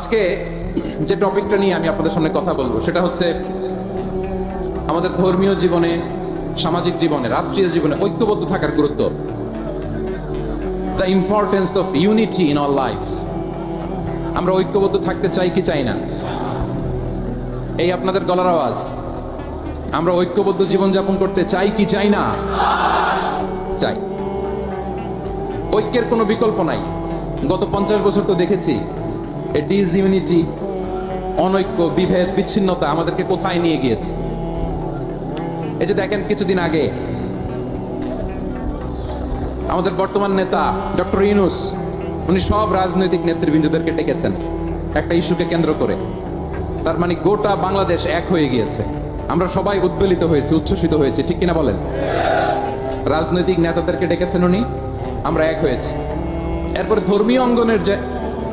আজকে যে টপিকটা নিয়ে আমি আপনাদের সামনে কথা বলব, সেটা হচ্ছে আমাদের ধর্মীয় জীবনে, সামাজিক জীবনে, রাষ্ট্রীয় জীবনে ঐক্যবদ্ধ থাকার গুরুত্ব। The importance of unity in our life আমরা ঐক্যবদ্ধ থাকতে চাই কি চাই না? এই আপনাদের গলার আওয়াজ। আমরা ঐক্যবদ্ধ জীবনযাপন করতে চাই কি চাই না? চাই। ঐক্যের কোনো বিকল্প নাই। গত পঞ্চাশ বছর তো দেখেছি ডিসইউনিটি অনৈক্য, বিভেদ, বিচ্ছিন্নতা আমাদেরকে কোথায় নিয়ে গিয়েছে? এই যে দেখেন, কিছুদিন আগে আমাদের বর্তমান নেতা ডক্টর ইউনুস, উনি সব রাজনৈতিক নেতৃবৃন্দদেরকে ডেকেছেন একটা ইস্যুকে কেন্দ্র করে। তার মানে গোটা বাংলাদেশ এক হয়ে গিয়েছে। আমরা সবাই উদ্বেলিত হয়েছে, উচ্ছ্বসিত হয়েছে, ঠিক কিনা বলেন? রাজনৈতিক নেতাদেরকে ডেকেছেন উনি, আমরা এক হয়েছি। এরপরে ধর্মীয় অঙ্গনের যে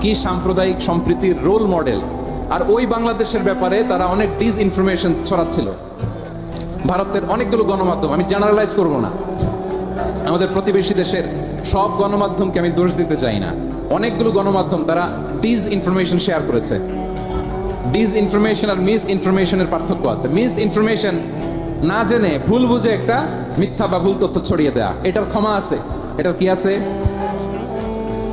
কি সাম্প্রদায়িক সম্প্রীতির রোল মডেল আর ওই বাংলাদেশের ব্যাপারে তারা অনেক ডিস ইনফরমেশন ছড়াচ্ছিল। ভারতের অনেকগুলো গণমাধ্যম, আমি জেনারেলাইজ করব না। আমাদের প্রতিবেশী দেশের সব গণমাধ্যমকে আমি দোষ দিতে চাই না। অনেকগুলো গণমাধ্যম তারা ডিস ইনফরমেশন শেয়ার করেছে। ডিস ইনফরমেশন আর মিস ইনফরমেশনের পার্থক্য আছে। মিস ইনফরমেশন না জেনে ভুল বুঝে একটা মিথ্যা বা ভুল তথ্য ছড়িয়ে দেয়া। এটার ক্ষমা আছে। এটার কি আছে?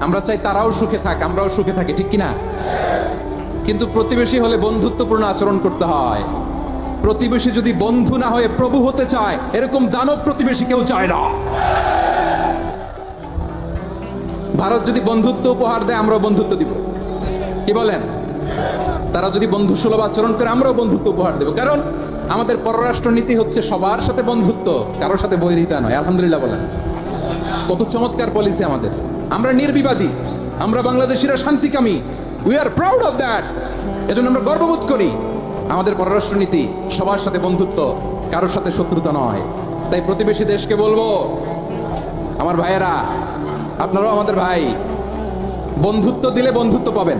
আমরা চাই তারাও সুখে থাক, আমরাও সুখে থাকি, ঠিক কিনা? কিন্তু প্রতিবেশী হলে বন্ধুত্বপূর্ণ আচরণ করতে হয়। প্রতিবেশী যদি বন্ধু না হয়ে প্রভু হতে চায়, এরকম দানব প্রতিবেশী কেউ চায় না। ভারত যদি বন্ধুত্ব উপহার দেয়, আমরাও বন্ধুত্ব দিব। কি বলেন? তারা যদি বন্ধু সুলভ আচরণ করে, আমরাও বন্ধুত্ব উপহার দেব। কারণ আমাদের পররাষ্ট্র নীতি হচ্ছে সবার সাথে বন্ধুত্ব কারোর সাথে বৈরিতা নয়। আলহামদুলিল্লাহ বলেন। কত চমৎকার পলিসি আমাদের। আমরা নির্বিবাদী, আমরা বাংলাদেশিরা শান্তিকামী। We are proud of that এজন্য আমরা গর্ববোধ করি। আমাদের পররাষ্ট্রনীতি সবার সাথে বন্ধুত্ব, কারোর সাথে শত্রুতা নয়। তাই প্রতিবেশী দেশকে বলব, আমার ভাইয়েরা, আপনারাও আমাদের ভাই, বন্ধুত্ব দিলে বন্ধুত্ব পাবেন।